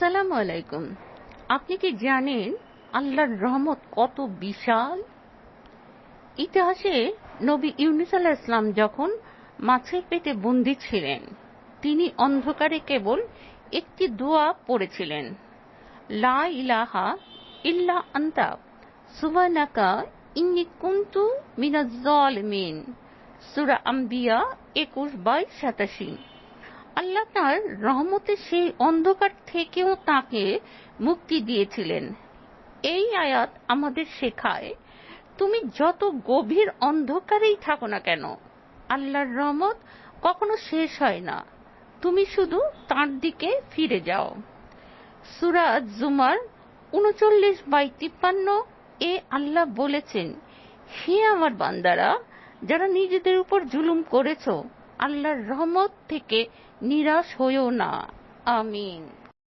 আসসালামু আলাইকুম। আপনি কি জানেন আল্লাহর রহমত কত বিশাল? ইতিহাসে নবী ইউনুস আলাহ ইসলাম যখন মাছের পেটে বন্দী ছিলেন, তিনি অন্ধকারে কেবল একটি দোয়া পড়েছিলেন, লা ইলাহা ইল্লা আন্তা সুবানাকা ইন্নি কুন্তু মিনাজ জালিমিন সূরা আম্বিয়া একুশ বাই সাতাশি। আল্লাহ তার রহমতের সেই অন্ধকার থেকেও তাকে মুক্তি দিয়েছিলেন। এই আয়াত আমাদের শেখায়, তুমি যত গভীর অন্ধকারেই থাকো না কেন, আল্লাহর রহমত কখনো শেষ হয় না। তুমি শুধু তার দিকে ফিরে যাও। সুরা জুমার উনচল্লিশ বাই তিপ্পান্ন এ আল্লাহ বলেছেন, হে আমার বান্দারা, যারা নিজেদের উপর জুলুম করেছ আল্লাহর রহমত থেকে নিরাশ হইও না। আমিন।